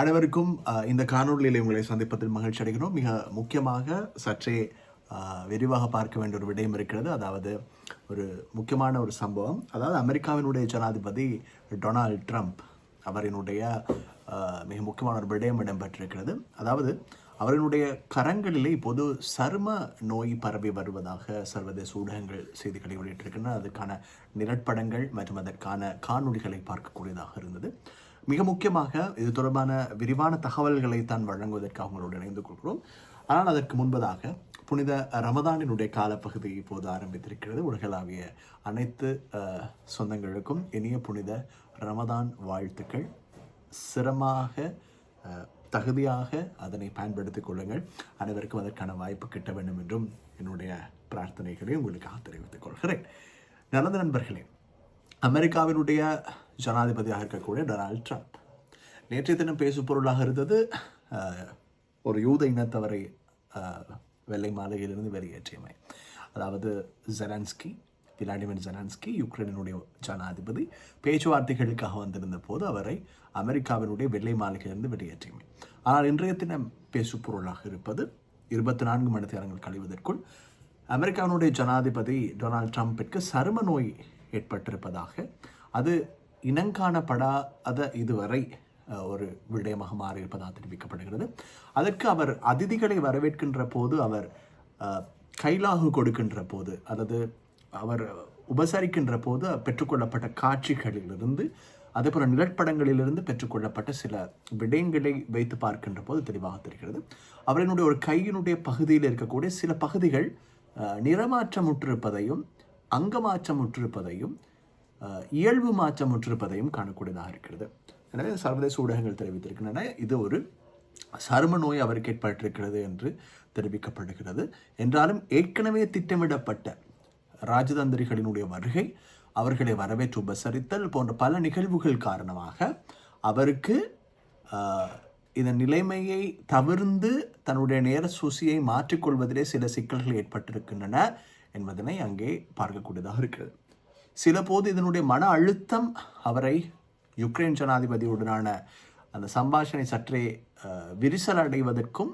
அனைவருக்கும் இந்த காணொலியில் உங்களை சந்திப்பதில் மகிழ்ச்சி அடைகிறோம். மிக முக்கியமாக சற்றே விரிவாக பார்க்க வேண்டிய ஒரு விடயம் இருக்கிறது. அதாவது ஒரு முக்கியமான ஒரு சம்பவம். அதாவது அமெரிக்காவினுடைய ஜனாதிபதி டொனால்ட் ட்ரம்ப் அவரினுடைய மிக முக்கியமான ஒரு விடயம் இடம்பெற்றிருக்கிறது. அதாவது அவரினுடைய கரங்களிலே இப்போது சரும நோய் பரவி வருவதாக சர்வதேச ஊடகங்கள் செய்திகளை வெளியிட்டிருக்கின்றன. அதுக்கான நிழற்படங்கள் மற்றும் அதற்கான காணொளிகளை பார்க்கக்கூடியதாக இருந்தது. மிக முக்கியமாக இது தொடர்பான விரிவான தகவல்களை தான் வழங்குவதற்கு அவங்களோடு இணைந்து கொள்கிறோம். ஆனால் அதற்கு முன்பதாக புனித ரமதானினுடைய காலப்பகுதி இப்போது ஆரம்பித்திருக்கிறது. உலகளாவிய அனைத்து சொந்தங்களுக்கும் இனிய புனித ரமதான் வாழ்த்துக்கள். சிரமமாக தகுதியாக அதனை பயன்படுத்திக் கொள்ளுங்கள். அனைவருக்கும் அதற்கான வாய்ப்பு கிட்ட வேண்டும் என்றும் என்னுடைய பிரார்த்தனைகளை உங்களுக்காக தெரிவித்துக் கொள்கிறேன். நல்லது நண்பர்களே அமெரிக்காவினுடைய ஜனாதிபதியாக இருக்கக்கூடிய டொனால்ட் ட்ரம்ப். நேற்றைய தினம் பேசு பொருளாக இருந்தது ஒரு யூத இனத்தவரை வெள்ளை மாளிகையிலிருந்து வெளியேற்றியமை. அதாவது ஜெலன்ஸ்கி விளாடிமிர் ஜெலன்ஸ்கி யுக்ரைனுடைய ஜனாதிபதி பேச்சுவார்த்தைகளுக்காக வந்திருந்த போது அவரை அமெரிக்காவினுடைய வெள்ளை மாளிகையிலிருந்து வெளியேற்றியமை. ஆனால் இன்றைய தினம் பேசு பொருளாக இருப்பது இருபத்தி நான்கு மணி நேரங்கள் கழிவதற்குள் அமெரிக்காவினுடைய ஜனாதிபதி டொனால்ட் ட்ரம்பிற்கு சரும நோய் ஏற்பட்டிருப்பதாக அது இனங்காணப்படாத இதுவரை ஒரு விடயமாக மாறியிருப்பதாக தெரிவிக்கப்படுகிறது. அதற்கு அவர் அதிதிகளை வரவேற்கின்ற போது அவர் கைலாகு கொடுக்கின்ற போது அல்லது அவர் உபசரிக்கின்ற போது பெற்றுக்கொள்ளப்பட்ட காட்சிகளிலிருந்து அதே போல நிழற்படங்களிலிருந்து பெற்றுக்கொள்ளப்பட்ட சில விடயங்களை வைத்து பார்க்கின்ற போது தெளிவாக தெரிகிறது. அவரினுடைய ஒரு கையினுடைய பகுதியில் இருக்கக்கூடிய சில பகுதிகள் நிறமாற்றமுற்றிருப்பதையும் அங்கமாற்றமுற்றிருப்பதையும் இயல்பு மாற்றமுற்றிருப்பதையும் காணக்கூடியதாக இருக்கிறது. எனவே சர்வதேச ஊடகங்கள் தெரிவித்திருக்கின்றன இது ஒரு சரும நோய் அவருக்கு ஏற்பட்டிருக்கிறது என்று தெரிவிக்கப்படுகிறது. என்றாலும் ஏற்கனவே திட்டமிடப்பட்ட ராஜதந்திரிகளினுடைய வருகை அவர்களை வரவேற்று உபசரித்தல் போன்ற பல நிகழ்வுகள் காரணமாக அவருக்கு இதன் நிலைமையை தவிர்ந்து தன்னுடைய நேர சூசியை மாற்றிக்கொள்வதிலே சில சிக்கல்கள் ஏற்பட்டிருக்கின்றன என்பதனை அங்கே பார்க்கக்கூடியதாக இருக்கிறது. சில போது இதனுடைய மன அழுத்தம் அவரை யுக்ரைன் ஜனாதிபதியுடனான அந்த சம்பாஷணை சற்றே விரிசல் அடைவதற்கும்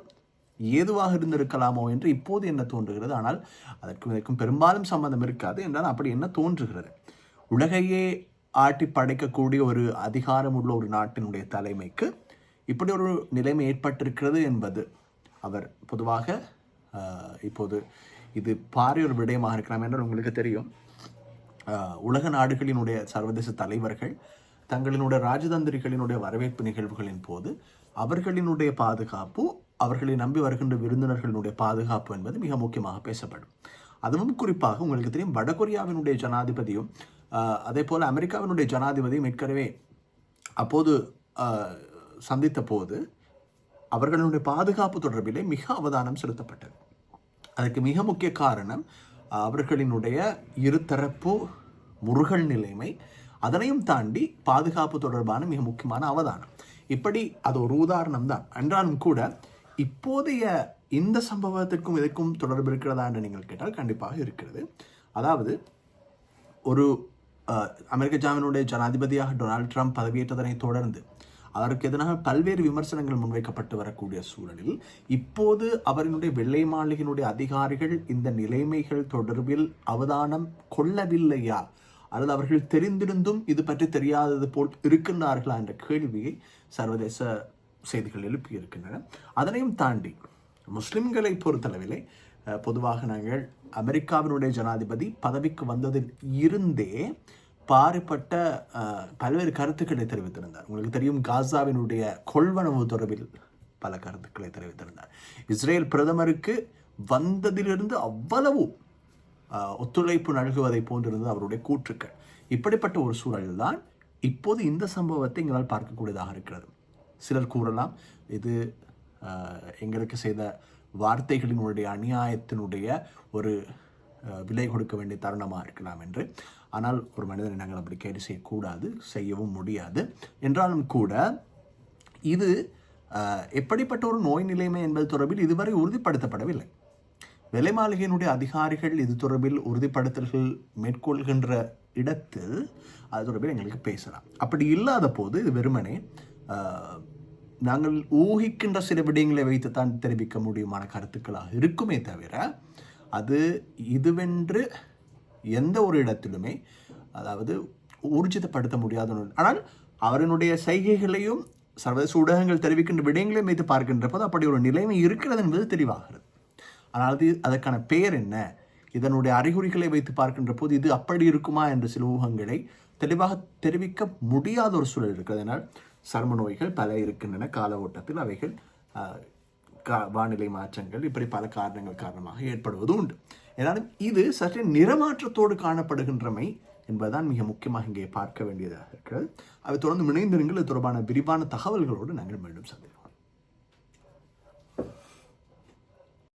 ஏதுவாக இருந்திருக்கலாமோ என்று இப்போது என்ன தோன்றுகிறது? ஆனால் அதற்கும் இதற்கும் பெரும்பாலும் சம்பந்தம் இருக்காது என்றால் அப்படி என்ன தோன்றுகிறது? உலகையே ஆட்டி படைக்கக்கூடிய ஒரு அதிகாரம் உள்ள ஒரு நாட்டினுடைய தலைமைக்கு இப்படி ஒரு நிலைமை ஏற்பட்டிருக்கிறது என்பது அவர் பொதுவாக இப்போது இது பாரிய ஒரு விடயமாக இருக்கலாம் என்றால் உங்களுக்கு தெரியும். உலக நாடுகளினுடைய சர்வதேச தலைவர்கள் தங்களினுடைய ராஜதந்திரிகளினுடைய வரவேற்பு நிகழ்வுகளின் போது அவர்களினுடைய பாதுகாப்பு அவர்களை நம்பி வருகின்ற விருந்தினர்களினுடைய பாதுகாப்பு என்பது மிக முக்கியமாக பேசப்படும். அதுவும் குறிப்பாக உங்களுக்கு தெரியும் வடகொரியாவினுடைய ஜனாதிபதியும் அதே போல் அமெரிக்காவினுடைய ஜனாதிபதியும் ஏற்கனவே அப்போது சந்தித்த போது அவர்களுடைய பாதுகாப்பு தொடர்பிலே மிக அவதானம் செலுத்தப்பட்டது. அதற்கு மிக முக்கிய காரணம் அவர்களினுடைய இருதரப்பு முருகல் நிலைமை அதனையும் தாண்டி பாதுகாப்பு தொடர்பான மிக முக்கியமான அவதானம். இப்படி அது ஒரு உதாரணம் தான் என்றாலும் கூட இப்போதைய இந்த சம்பவத்திற்கும் இதற்கும் தொடர்பு இருக்கிறதா என்று நீங்கள் கேட்டால் கண்டிப்பாக இருக்கிறது. அதாவது ஒரு அமெரிக்க ஜாமினுடைய ஜனாதிபதியாக டொனால்ட் ட்ரம்ப் பதவியேற்றதனை தொடர்ந்து அதற்கு எதிராக பல்வேறு விமர்சனங்கள் முன்வைக்கப்பட்டு வரக்கூடிய சூழலில் இப்போது அவரினுடைய வெள்ளை மாளிகையினுடைய அதிகாரிகள் இந்த நிலைமைகள் தொடர்பில் அவதானம் கொள்ளவில்லையா? அல்லது அவர்கள் தெரிந்திருந்தும் இது பற்றி தெரியாதது போல் இருக்கின்றார்களா என்ற கேள்வியை சர்வதேச செய்திகள் எழுப்பியிருக்கின்றன அதனையும் தாண்டி முஸ்லிம்களை பொறுத்தளவிலே பொதுவாக நாங்கள் அமெரிக்காவினுடைய ஜனாதிபதி பதவிக்கு வந்ததில் இருந்தே பாறுபட்ட பல்வேறு கருத்துக்களை தெரிவித்திருந்தார். உங்களுக்கு தெரியும் காசாவினுடைய கொள்வனவு தொடர்பில் பல கருத்துக்களை தெரிவித்திருந்தார். இஸ்ரேல் பிரதமருக்கு வந்ததிலிருந்து அவ்வளவு ஒத்துழைப்பு நல்குவதை போன்றிருந்தது அவருடைய கூற்றுக்கள். இப்படிப்பட்ட ஒரு சூழலில்தான் இப்போது இந்த சம்பவத்தை எங்களால் பார்க்கக்கூடியதாக இருக்கிறது. சிலர் கூறலாம் இது எங்களுக்கு செய்த வார்த்தைகளினுடைய அநியாயத்தினுடைய ஒரு விலை கொடுக்க வேண்டிய தருணமாக இருக்கலாம் என்று. ஆனால் ஒரு மனிதனை நாங்கள் அப்படி கேடு செய்யக்கூடாது செய்யவும் முடியாது. என்றாலும் கூட இது எப்படிப்பட்ட ஒரு நோய் நிலைமை என்பது தொடர்பில் இதுவரை உறுதிப்படுத்தப்படவில்லை. விலை மாளிகையினுடைய அதிகாரிகள் இது தொடர்பில் உறுதிப்படுத்தல்கள் மேற்கொள்கின்ற இடத்தில் அது தொடர்பில் எங்களுக்கு பேசலாம். அப்படி இல்லாத போது இது வெறுமனே நாங்கள் ஊகிக்கின்ற சில விடயங்களை வைத்துத்தான் தெரிவிக்க முடியுமான கருத்துக்களாக இருக்குமே தவிர அது இதுவென்று எந்த ஒரு இடத்திலுமே அதாவது ஊர்ஜிதப்படுத்த முடியாத ஒன்று ஆனால் அவரினுடைய செய்கைகளையும் சர்வதேச ஊடகங்கள் தெரிவிக்கின்ற விடயங்களையும் வைத்து பார்க்கின்ற போது அப்படி ஒரு நிலைமை இருக்கிறது என்பது தெளிவாகிறது. ஆனால் அது அதற்கான பெயர் என்ன? இதனுடைய அறிகுறிகளை வைத்து பார்க்கின்ற போது இது அப்படி இருக்குமா என்ற சில ஊகங்களை தெளிவாக தெரிவிக்க முடியாத ஒரு சூழல் இருக்கிறது. அதனால் சர்ம நோய்கள் பல இருக்கின்றன. கால ஓட்டத்தில் அவைகள் கா- வானிலை மாற்றங்கள் இப்படி பல காரணங்கள் காரணமாக ஏற்படுவது உண்டு. ஏனாலும் இது சற்று நிறமாற்றத்தோடு காணப்படுகின்றமை என்பதுதான் மிக முக்கியமாக இங்கே பார்க்க வேண்டியதாக இருக்கிறது. அவை தொடர்ந்து இணைந்திருங்கள். இது தொடர்பான விரிவான தகவல்களோடு நாங்கள் மீண்டும் சந்திப்போம்.